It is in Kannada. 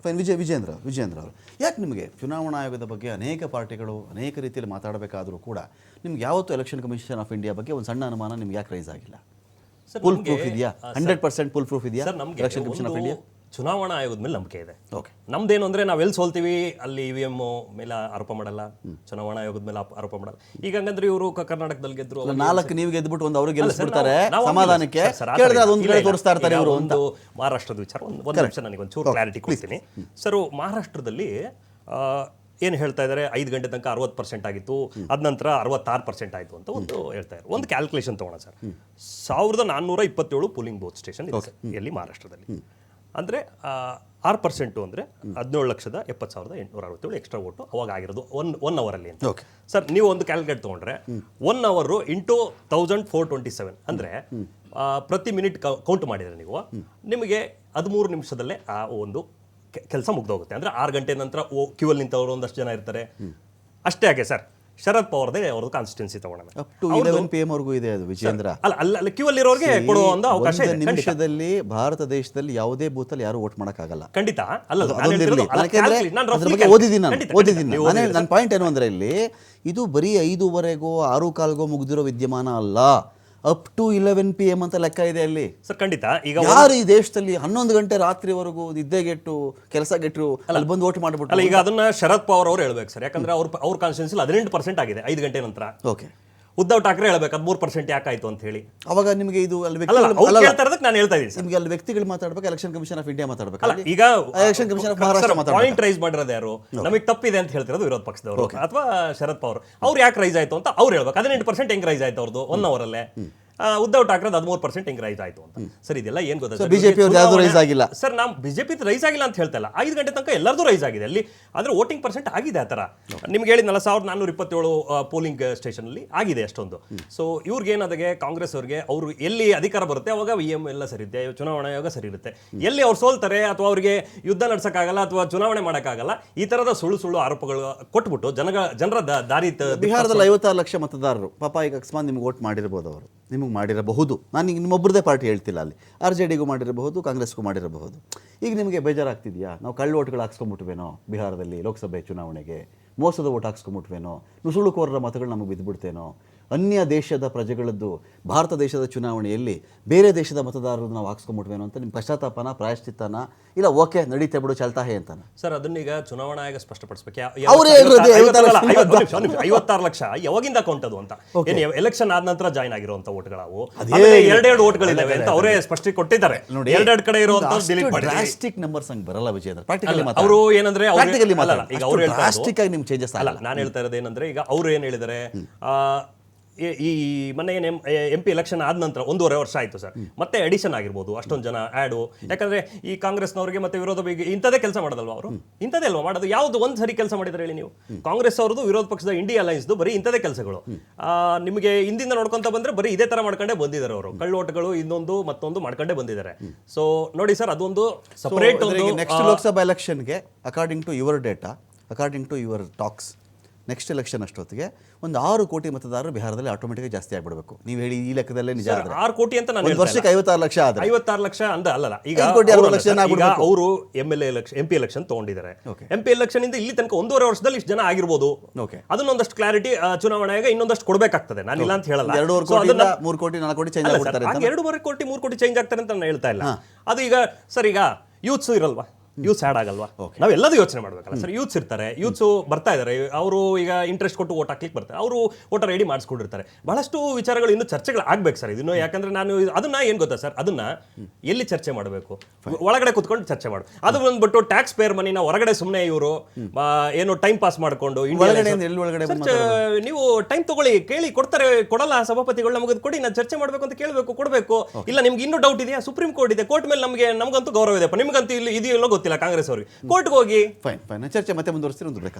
ಫೈನ್ ವಿಜಯ್ ವಿಜೇಂದ್ರ ವಿಜೇಂದ್ರ ಅವರು. ಯಾಕೆ ನಿಮಗೆ ಚುನಾವಣಾ ಆಯೋಗದ ಬಗ್ಗೆ ಅನೇಕ ಪಾರ್ಟಿಗಳು ಅನೇಕ ರೀತಿಯಲ್ಲಿ ಮಾತಾಡಬೇಕಾದರೂ ಕೂಡ ನಿಮ್ಗೆ ಯಾವತ್ತೂ ಎಲೆಕ್ಷನ್ ಕಮಿಷನ್ ಆಫ್ ಇಂಡಿಯಾ ಬಗ್ಗೆ ಒಂದು ಸಣ್ಣ ಅನುಮಾನ ನಿಮ್ಗೆ ಯಾಕೆ ರೈಸ್ ಆಗಿಲ್ಲ? ಸರ್, ಫುಲ್ ಪ್ರೂಫ್ ಇದೆಯಾ? ಹಂಡ್ರೆಡ್ ಪರ್ಸೆಂಟ್ ಫುಲ್ ಪ್ರೂಫ್ ಇದೆಯಾ? ಎಲೆಕ್ಷನ್ ಕಮಿಷನ್ ಆಫ್ ಇಂಡಿಯಾ ಚುನಾವಣಾ ಆಯೋಗದ ಮೇಲೆ ನಂಬಿಕೆ ಇದೆ. ಓಕೆ ನಮ್ದೇನು ಅಂದರೆ ನಾವು ಎಲ್ಲಿ ಸೋಲ್ತೀವಿ ಅಲ್ಲಿ ಇ ವಿ ಎಂ ಮೇಲೆ ಆರೋಪ ಮಾಡಲ್ಲ. ಚುನಾವಣಾ ಆಯೋಗದ ಮೇಲೆ ಆರೋಪ ಮಾಡಲ್ಲ. ಈಗ ಹಂಗಂದ್ರೆ ಇವರು ಕರ್ನಾಟಕದಲ್ಲಿ ಗೆದ್ರು ನಾಲ್ಕು ನೀವು ಗೆದ್ಬಿಟ್ಟು ಒಂದು ಅವ್ರಿಗೆ ಗೆಲ್ಲಿಸ್ಬಿಡ್ತಾರೆ ಸಮಾಧಾನಕ್ಕೆ ತೋರಿಸ್ತಾ ಇರ್ತಾರೆ ಇವರು ಒಂದು ಮಹಾರಾಷ್ಟ್ರದ ವಿಚಾರ ಒಂದು ಒಂದು ನಿಮಿಷ ನನಗೆ ಒಂದು ಚೂರು ಕ್ಲಾರಿಟಿ ಕೊಡ್ತೀನಿ. ಸರ್ ಮಹಾರಾಷ್ಟ್ರದಲ್ಲಿ ಏನು ಹೇಳ್ತಾ ಇದ್ದಾರೆ ಐದು ಗಂಟೆ ತನಕ ಅರವತ್ತು ಪರ್ಸೆಂಟ್ ಆಗಿತ್ತು ಅದ ನಂತರ ಅರವತ್ತಾರು ಪರ್ಸೆಂಟ್ ಆಯಿತು ಅಂತ ಒಂದು ಹೇಳ್ತಾ ಇದ್ದಾರೆ ಒಂದು ಕ್ಯಾಲ್ಕುಲೇಷನ್ ತೊಗೊಳ್ಳೋಣ ಸರ್. ಸಾವಿರದ ನಾನ್ನೂರ ಇಪ್ಪತ್ತೇಳು ಪೋಲಿಂಗ್ ಬೂತ್ ಸ್ಟೇಷನ್ ಇದೆ ಎಲ್ಲಿ ಮಹಾರಾಷ್ಟ್ರದಲ್ಲಿ. ಅಂದರೆ ಆರು ಪರ್ಸೆಂಟು ಅಂದರೆ ಹದಿನೇಳು ಲಕ್ಷದ ಎಪ್ಪತ್ತು ಸಾವಿರದ ಎಂಟುನೂರ ಅರವತ್ತೇಳು ಎಕ್ಸ್ಟ್ರಾ ಓಟು ಅವಾಗ ಆಗಿರೋದು ಒನ್ ಒನ್ ಅವರಲ್ಲಿ ಅಂತ. ಸರ್ ನೀವು ಒಂದು ಕ್ಯಾಲ್ಕುಲೇಟ್ ತೊಗೊಂಡ್ರೆ ಒನ್ ಅವರು into thousand four twenty seven ಅಂದರೆ ಪ್ರತಿ ಮಿನಿಟ್ ಕೌಂಟ್ ಮಾಡಿದ್ರೆ ನೀವು ನಿಮಗೆ ಹದಿಮೂರು ನಿಮಿಷದಲ್ಲೇ ಆ ಒಂದು ಕೆಲಸ ಮುಗ್ದೋಗುತ್ತೆ. ಅಂದರೆ ಆರು ಗಂಟೆ ನಂತರ ಓ ಕ್ಯೂ ಅಲ್ಲಿ ನಿಂತವರು ಒಂದಷ್ಟು ಜನ ಇರ್ತಾರೆ. ಅಷ್ಟೇ ಹಾಗೆ ಸರ್. ಶರದ್ ಪವಾರ್ದೇ ಅವ್ರದ್ದು ಕಾನ್ಸ್ಟಿಟ್ಯೂನ್ಸಿ ತಗೊಳ್ಳೋಣ. Up to eleven P M ವರೆಗೂ ಇದೆ ಅದು ವಿಜೇಂದ್ರ. ಅಲ್ಲ ಅಲ್ಲ ಅಲ್ಲಿ ಕ್ಯೂ ಅಲ್ಲಿರೋರಿಗೆ ಕೊಡುವ ಒಂದು ಅವಕಾಶ ಒಂದು ಇದೆ ಖಂಡಿತ. ನಿಮಿಷದಲ್ಲಿ ಭಾರತ ದೇಶದಲ್ಲಿ ಯಾವುದೇ ಅಲ್ಲಿ ಯಾರು ವೋಟ್ ಮಾಡೋಕ್ಕಾಗಲ್ಲ. ಖಂಡಿತ ಅಲ್ಲ ಅದು- ನಾನು ಅದೊಂದಿರ್ಲಿ. ಹೇಳ್ತಿರೋದು- ಅಲ್ಲ, ಯಾಕೆಂದ್ರೆ calculate- ನಾನು ಅದ್ರ roughly ಬಗ್ಗೆ calculate- ಓದಿದ್ದೀನಿ ನಾನು ಖಂಡಿತ, ಖಂಡಿತ. ಓದಿದ್ದೀನಿ ನೀವು ನಾನು. ಓದಿದ್ದೀರಿ ನನ್ನ ಪಾಯಿಂಟ್ ಏನು ಅಂದ್ರೆ ಇಲ್ಲಿ ಇದು ಬರೀ ಐದೂವರೆಗೋ ಆರು ಕಾಲ್ಗೋ ಮುಗಿದಿರೋ ವಿದ್ಯಮಾನ ಅಲ್ಲ. Up to eleven P M ಅಂತ ಲೆಕ್ಕ ಇದೆ ಅಲ್ಲಿ. ಸರ್ ಖಂಡಿತ. ಈಗ ಯಾರು ಈ ದೇಶದಲ್ಲಿ ಹನ್ನೊಂದು ಗಂಟೆ ರಾತ್ರಿವರೆಗೂ ನಿದ್ದೆಗೆಟ್ಟು ಕೆಲಸ ಗೆಟ್ಟು ಅಲ್ಲಿ. ಬಂದು ಅಲ್ಲ ಮಾಡ್ಬಿಟ್ಟು ಈಗ ಅದನ್ನ ಶರದ್ ಪವಾರ್ ಅವರು ಹೇಳ್ಬೇಕು ಸರ್. ಯಾಕಂದ್ರೆ ಅವ್ರ ಅವ್ರ ಕಾನ್ಸ್ಟಿಟ್ಯೂನ್ಸಿ ಹದಿನೆಂಟು ಪರ್ಸೆಂಟ್ ಆಗಿದೆ ಐದು ಗಂಟೆ ನಂತರ. ಓಕೆ ಉद्धವ್ ಠಾಕ್ರೆ ಹೇಳ್ಬೇಕು ಮೂರು ಪರ್ಸೆಂಟ್ ಯಾಕಾಯ್ತು ಅಂತ ಹೇಳಿ. ಅವಾಗ ನಿಮಗೆ ಇದು ಅಲ್ಲಿ ಕೇಳ್ತಾ ಇರೋದಕ್ಕೆ ನಾನು ಹೇಳ್ತಾ ಇದ್ದೀನಿ ಸರ್. ನಿಮಗೆ ಅಲ್ಲಿ ವ್ಯಕ್ತಿಗಳು ಮಾತಾಡ್ಬೇಕು ಎಲೆಕ್ಷನ್ ಕಮಿಷನ್ ಆಫ್ ಇಂಡಿಯಾ ಮಾತಾಡ್ಬೇಕು. ಅಲ್ಲ ಈಗ ಎಲೆಕ್ಷನ್ ಕಮಿಷನ್ ಆಫ್ ಮಹಾರಾಷ್ಟ್ರ ಮಾತಾಡ್ಬೇಕು. ಪಾಯಿಂಟ್ ರೈಸ್ ಮಾಡಿರೋದು ಯಾರು? ನಮಗೆ ತಪ್ಪಿದೆ ಅಂತ ಹೇಳ್ತಿರೋದು ವಿರೋಧ ಪಕ್ಷದವರು. ಅಥವಾ ಶರದ್ ಪವಾರ್. ಅವ್ರು ಯಾಕೆ ರೈಸ್ ಆಯ್ತು ಅಂತ ಅವ್ರು ಹೇಳ್ಬೇಕು. ಹದಿನೆಂಟು ಪರ್ಸೆಂಟ್ ಹೆಂಗ್ ರೈಸ್ ಆಯ್ತು ಅವ್ರದ್ದು ಒನ್ ಅವರಲ್ಲೇ ಉद्धವ್ ಠಾಕ್ರೆ ಹದಿಮೂರು ಪರ್ಸೆಂಟ್ ಹಿಂಗ್ ರೈಸ್ ಆಯ್ತು ಅಂತ. ಸರ್ ಇದೆಲ್ಲ ಏನ್ ಗೊತ್ತಾ ಬಿಜೆಪಿ ಯಾವ್ದು ಆಗಿಲ್ಲ. ಸರ್ ನಾವು ಬಿಜೆಪಿ ರೈಸ್ ಆಗಿಲ್ಲ ಅಂತ ಹೇಳ್ತಾ ಇಲ್ಲ. ಐದು ಗಂಟೆ ತನಕ ಎಲ್ಲರದು ರೈಸ್ ಆಗಿದೆ. ಅಲ್ಲಿ ಆದ್ರೆ ವೋಟಿಂಗ್ ಪರ್ಸೆಂಟ್ ಆಗಿದೆ ಆ ತರ. ನಿಮ್ಗೆ ಹೇಳಿದ್ನಲ್ಲ ಸಾವಿರದ ನಾನ್ನೂರ ಇಪ್ಪತ್ತೇಳು ಪೋಲಿಂಗ್ ಸ್ಟೇಷನ್ ಅಲ್ಲಿ ಆಗಿದೆ ಅಷ್ಟೊಂದು. ಸೊ ಇವ್ರಿಗೆ ಏನಾದಾಗೆ ಕಾಂಗ್ರೆಸ್ ಅವ್ರಿಗೆ ಅವರು ಎಲ್ಲಿ ಅಧಿಕಾರ ಬರುತ್ತೆ ಅವಾಗ ವಿ ಎಂ ಎಲ್ಲ ಸರಿ ಇರುತ್ತೆ ಚುನಾವಣಾ ಆಯೋಗ ಸರಿ ಇರುತ್ತೆ. ಎಲ್ಲಿ ಅವ್ರು ಸೋಲ್ತಾರೆ ಅಥವಾ ಅವರಿಗೆ ಯುದ್ಧ ನಡ್ಸಕ್ಕಾಗಲ್ಲ ಅಥವಾ ಚುನಾವಣೆ ಮಾಡೋಕ್ಕಾಗಲ್ಲ ಈ ತರದ ಸುಳ್ಳು ಸುಳ್ಳು ಆರೋಪಗಳು ಕೊಟ್ಬಿಟ್ಟು ಜನಗಳ ಜನರ ದಾರಿ ಬಿಹಾರದಲ್ಲಿ ಐವತ್ತಾರು ಲಕ್ಷ ಮತದಾರರು ಪಾಪ ಈಗ ಅಕಸ್ಮಾತ್ ನಿಮ್ಗೆ ವೋಟ್ ಮಾಡಿರ್ಬೋದು ಅವರು. ನಿಮಗೆ ಮಾಡಿರಬಹುದು. ನಾನು ಈಗ ನಿಮ್ಮೊಬ್ಬರದೇ ಪಾರ್ಟಿ ಹೇಳ್ತಿಲ್ಲ ಅಲ್ಲಿ. ಆರ್ ಜೆ ಡಿಗೂ ಮಾಡಿರಬಹುದು, ಕಾಂಗ್ರೆಸ್ಗೂ ಮಾಡಿರಬಹುದು. ಈಗ ನಿಮಗೆ ಬೇಜಾರಾಗ್ತಿದೆಯಾ? ನಾವು ಕಳ್ಳ ಓಟ್ಗಳು ಹಾಕ್ಸ್ಕೊಂಬಿಟ್ವೇನೋ ಬಿಹಾರದಲ್ಲಿ ಲೋಕಸಭೆ ಚುನಾವಣೆಗೆ? ಮೋಸದ ಓಟ್ ಹಾಕ್ಸ್ಕೊಂಬಿಟ್ವೇನೋ? ನುಸುಳುಕೋರರ ಮತಗಳು ನಮಗೆ ಬಿದ್ದುಬಿಡ್ತೇನೋ ಅನ್ಯ ದೇಶದ ಪ್ರಜೆಗಳದ್ದು ಭಾರತ ದೇಶದ ಚುನಾವಣೆಯಲ್ಲಿ ಬೇರೆ ದೇಶದ ಮತದಾರರು ನಾವು ಹಾಕ್ಸ್ಕೊಂಡ್ಬಿಟ್ವೇನೋ ಅಂತ ನಿಮ್ಮ ಪಶ್ಚಾತ್ತಾಪನ ಪ್ರಾಯಶ್ಚಿತ್ತನ ಇಲ್ಲ ಓಕೆ ನಡೀತೆ ಬಿಡು ಚಲ್ತಾ ಹೇ ಅಂತಾನೆ? ಸರ್ ಅದನ್ನೀಗ ಚುನಾವಣಾ ಆಯೋಗ ಸ್ಪಷ್ಟಪಡಿಸ್ಬೇಕು. ಐವತ್ತಾರು- ಲಕ್ಷ. ಯಾವಾಗಿಂದ ಅಕೌಂಟ್ ಅದು ಅಂತ? ಏನು ಎಲೆಕ್ಷನ್ ಆದ ನಂತರ ಜಾಯ್ನ್ ಆಗಿರುವಂತ ಓಟ್ಗಳವು? ಎರಡೆರಡು ಓಟ್ಗಳಿದ್ದಾವೆ ಅಂತ ಅವರೇ ಸ್ಪಷ್ಟ ಕೊಟ್ಟಿದ್ದಾರೆ. ಎರಡೆರಡು ಕಡೆ ಇರುವಂತ ಡಿಲೀಟ್ ಮಾಡಿ ಡ್ರಾಸ್ಟಿಕ್ ನಂಬರ್ಸ್ ಹಂಗೆ ಬರಲ್ಲ ವಿಜೇಂದ್ರ ಪ್ರಾಕ್ಟಿಕಲಿ ಅವರು ಏನಂದ್ರೆ ಪ್ರಾಕ್ಟಿಕಲಿ ಈಗ ಅವ್ರು ಹೇಳ್ತಾರೆ ಡ್ರಾಸ್ಟಿಕ್ ಆಗಿ ನಿಮ್ಗೆ ಚೇಂಜಸ್ ಅಲ್ಲ ಆಗಲ್ಲ. ನಾನು ಹೇಳ್ತಾ ಇರೋದು ಏನಂದ್ರೆ ಈಗ ಅವ್ರು ಏನ್ ಹೇಳಿದ್ದಾರೆ ಆ, ಈ- ಮೊನ್ನೆ ಏನು ಎಂ ಪಿ ಎಲೆಕ್ಷನ್ ಆದ ನಂತರ ಒಂದೂವರೆ ವರ್ಷ ಆಯಿತು ಸರ್. ಮತ್ತೆ ಅಡಿಷನ್ ಆಗಿರ್ಬೋದು ಅಷ್ಟೊಂದು ಜನ ಆ್ಯಡು ಯಾಕಂದ್ರೆ ಈ ಕಾಂಗ್ರೆಸ್ನವ್ರಿಗೆ ಮತ್ತೆ ವಿರೋಧ ಬಗ್ಗೆ ಇಂಥದೇ ಕೆಲಸ ಮಾಡೋದಲ್ವ ಅವರು? ಇಂಥದೇ ಅಲ್ವಾ? ಮಾಡೋದು ಯಾವುದು ಒಂದು ಸರಿ ಕೆಲಸ ಮಾಡಿದ್ರೆ ಹೇಳಿ ನೀವು. ಕಾಂಗ್ರೆಸ್ ಅವ್ರದ್ದು ವಿರೋಧ ಪಕ್ಷದ ಇಂಡಿಯಾ ಅಲೈನ್ಸ್ದು ಬರೀ ಇಂಥದೇ ಕೆಲಸಗಳು. ನಿಮಗೆ ಹಿಂದಿಂದ ನೋಡ್ಕೊಂತ ಬಂದ್ರೆ ಬರೀ ಇದೇ ತರ ಮಾಡ್ಕೊಂಡೇ ಬಂದಿದ್ದಾರೆ ಅವರು. ಕಳ್ಳೋಟಗಳು ಇನ್ನೊಂದು ಮತ್ತೊಂದು ಮಾಡ್ಕೊಂಡೇ ಬಂದಿದ್ದಾರೆ. ಸೊ ನೋಡಿ ಸರ್ ಅದೊಂದು ಸಪರೇಟ್ ಒಂದು ನೆಕ್ಸ್ಟ್ ಲೋಕಸಭಾ ಎಲೆಕ್ಷನ್ಗೆ according to your data according to your talks next election ಅಷ್ಟೊತ್ತಿಗೆ ಒಂದು ಆರು ಕೋಟಿ ಮತದಾರರು ಬಿಹಾರದಲ್ಲಿ ಆಟೋಮೆಟಿಕ್ ಜಾಸ್ತಿ ಆಗ್ಬಿಡ್ಬೇಕು. ನೀವು ಹೇಳಿ ಈ ಲೆಕ್ಕದಲ್ಲೇ ನಿಜ ಆರು ಕೋಟಿ ಅಂತ ನಾನು ವರ್ಷಕ್ಕೆ ಐವತ್ತಾರು ಲಕ್ಷ ಆದ್ರೆ. ಐವತ್ತಾರು ಲಕ್ಷ ಅಂದ ಅಲ್ಲಲ್ಲ. ಈಗ ಕೋಟಿ ಅರವತ್ತು ಲಕ್ಷ ಅವರು M L election M P election ತಗೊಂಡಿದ್ದಾರೆ. ಎಂ ಪಿ ಎಲೆಕ್ಷನ್ ಇಂದ ಇಲ್ಲಿ ತನಕ ಒಂದೂವರೆ ವರ್ಷದಲ್ಲಿ ಇಷ್ಟು ಜನ ಆಗಿರ್ಬೋದು. ಅದನ್ನ ಅದನ್ನೊಂದಷ್ಟು ಕ್ಲಾರಿಟಿ ಚುನಾವಣೆಯಾಗ ಇನ್ನೊಂದಷ್ಟು ಕೊಡಬೇಕಾಗ್ತದೆ. ನಾನು ಇಲ್ಲ ಅಂತ ಹೇಳಲ್ಲ. ಎರಡೂವರೆ ಕೋಟಿ ಮೂರು ಕೋಟಿ ನಾಲ್ಕು ಕೋಟಿ ಚೇಂಜ್ ಆಗ್ತಾರೆ ಎರಡೂವರೆ ಕೋಟಿ ಮೂರು ಕೋಟಿ ಚೇಂಜ್ ಆಗ್ತಾರೆ ಅಂತ ನಾನು ಹೇಳ್ತಾ ಇಲ್ಲ. ಅದು ಈಗ ಸರ್ ಈಗ ಯೂತ್ಸು ಇರಲ್ವಾ? ಯೂತ್ಸ್ ಸ್ಯಾಡ್ ಆಗಲ್ವಾ? ನಾವೆಲ್ಲದೂ ಯೋಚನೆ ಮಾಡ್ಬೇಕಲ್ಲ. ಸರ್ ಯೂತ್ಸ್ ಇರ್ತಾರೆ ಯೂತ್ಸ್ ಬರ್ತಾ ಇದ್ದಾರೆ ಅವರು ಈಗ ಇಂಟ್ರೆಸ್ಟ್ ಕೊಟ್ಟು ಓಟ್ ಹಾಕ್ಲಿಕ್ಕೆ ಬರ್ತಾರೆ ಅವರು ಓಟರ್ ರೆಡಿ ಮಾಡಿಸ್ಕೊಂಡಿರ್ತಾರೆ. ಬಹಳಷ್ಟು ವಿಚಾರಗಳು ಇನ್ನೂ ಚರ್ಚೆಗಳು ಆಗ್ಬೇಕು ಸರ್. ಇದನ್ನು ಯಾಕಂದ್ರೆ ನಾನು ಅದನ್ನ ಏನ್ ಗೊತ್ತಾ ಸರ್? ಅದನ್ನ ಎಲ್ಲಿ ಚರ್ಚೆ ಮಾಡಬೇಕು? ಒಳಗಡೆ ಕುತ್ಕೊಂಡು ಚರ್ಚೆ ಮಾಡು. ಅದು ಬಂದ್ಬಿಟ್ಟು ಟ್ಯಾಕ್ಸ್ ಪೇರ್ ಮನಿನ ಹೊರಗಡೆ ಸುಮ್ಮನೆ ಇವರು ಏನು ಟೈಮ್ ಪಾಸ್ ಮಾಡ್ಕೊಂಡು ನೀವು ಟೈಮ್ ತಗೊಳ್ಳಿ ಕೇಳಿ ಕೊಡ್ತಾರೆ ಕೊಡಲ್ಲ ಸಭಾಪತಿಗಳು ನಮಗೆ ಕೊಡಿ ನಾನು ಚರ್ಚೆ ಮಾಡಬೇಕು ಅಂತ ಕೇಳಬೇಕು ಕೊಡಬೇಕು. ಇಲ್ಲ ನಿಮ್ಗೆ ಇನ್ನೂ ಡೌಟ್ ಇದೆಯಾ? ಸುಪ್ರೀಂ ಕೋರ್ಟ್ ಇದೆ ಕೋರ್ಟ್ ಮೇಲೆ ನಮಗೆ ನಮಗಂತೂ ಗೌರವ ಇದೆ. ನಿಮ್ಗಂತೂ ಇಲ್ಲಿ ಇದೆಯೋ ಇಲ್ಲೋ ಗೊತ್ತಿಲ್ಲ ಕಾಂಗ್ರೆಸ್ ಅವ್ರಿಗೆ. ಕೋರ್ಟ್ಗೆ ಹೋಗಿ. ಫೈನ್ ಫೈನ್ ಚರ್ಚೆ ಮತ್ತೆ ಮುಂದುವರಿಸ್ತೀರಿ ಒಂದು